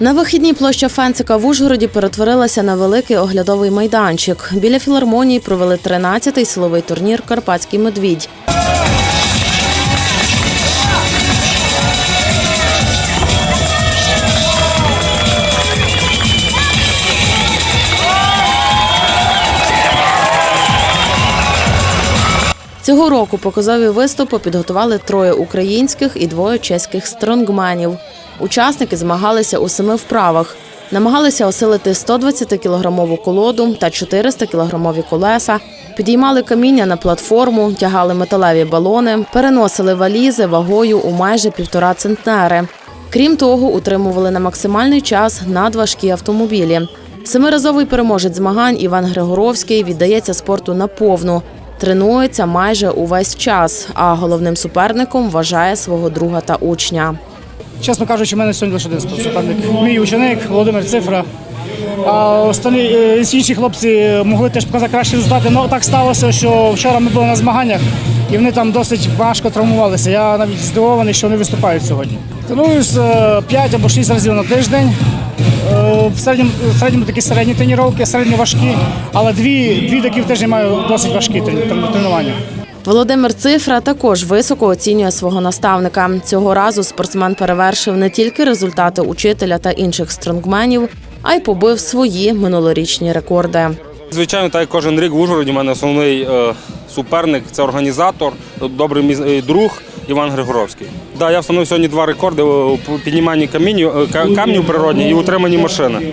На вихідній площа Фенцика в Ужгороді перетворилася на великий оглядовий майданчик. Біля філармонії провели 13-й силовий турнір Карпатський медвідь. Цього року показові виступи підготували троє українських і двоє чеських стронгменів. Учасники змагалися у семи вправах. Намагалися осилити 120-кілограмову колоду та 400-кілограмові колеса, підіймали каміння на платформу, тягали металеві балони, переносили валізи вагою у майже півтора центнери. Крім того, утримували на максимальний час надважкі автомобілі. Семиразовий переможець змагань Іван Григоровський віддається спорту наповну. Тренується майже увесь час, а головним суперником вважає свого друга та учня. Чесно кажучи, в мене сьогодні лише один суперник. Мій ученик Володимир Цифра. А останні е, інші хлопці могли теж показати кращі результати. але так сталося, що вчора ми були на змаганнях і вони там досить важко травмувалися. Я навіть здивований, що вони виступають сьогодні. Тренуюсь 5 або 6 разів на тиждень. Е, В середньому, в середньому такі середні тренування, середньо важкі, але дві, дві такі в тиждень маю досить важкі трен- трен- тренування. Володимир Цифра також високо оцінює свого наставника. Цього разу спортсмен перевершив не тільки результати учителя та інших стронгменів, а й побив свої минулорічні рекорди. Звичайно, так як кожен рік в Ужгороді, у мене основний е, суперник це організатор, добрий е, друг Іван Григоровський. Да, я встановив сьогодні два рекорди у підніманні каміню, е, камню природні і утриманні машини.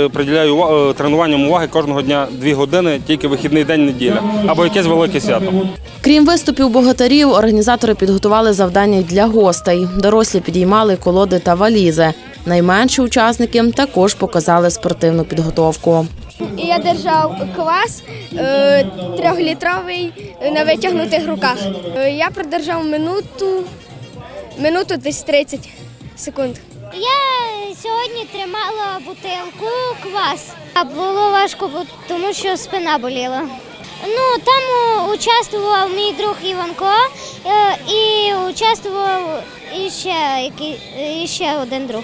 Е, Приділяю е, тренуванням уваги кожного дня дві години, тільки вихідний день неділя або якесь велике свято. Крім виступів богатирів, організатори підготували завдання для гостей. Дорослі підіймали колоди та валізи. Найменші учасники також показали спортивну підготовку. І я держав квас е, трьохлітровий на витягнутих руках. Е, Я продержав минуту, минуту десь 30 секунд. Я сьогодні тримала бутилку квас. А було важко, тому що спина боліла. Ну там участвував мій друг Іванко е, і участвував іще, який, іще один друг.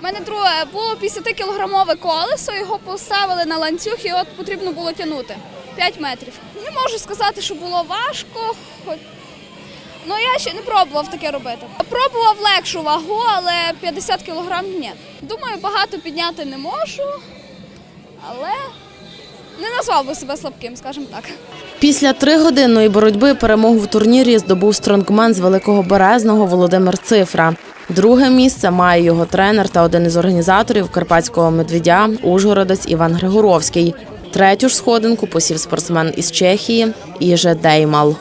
У мене друге було 50-кілограмове колесо, його поставили на ланцюг і от потрібно було тягнути 5 метрів. Не можу сказати, що було важко, хоч ну я ще не пробував таке робити. Пробував легшу вагу, але 50 кілограм ні. Думаю, багато підняти не можу, але не назвав би себе слабким, скажімо так. Після тригодинної боротьби перемогу в турнірі здобув стронгмен з Великого Березного Володимир Цифра. Друге місце має його тренер та один із організаторів карпатського медведя Ужгородець Іван Григоровський. Третю ж сходинку посів спортсмен із Чехії Іже Деймал.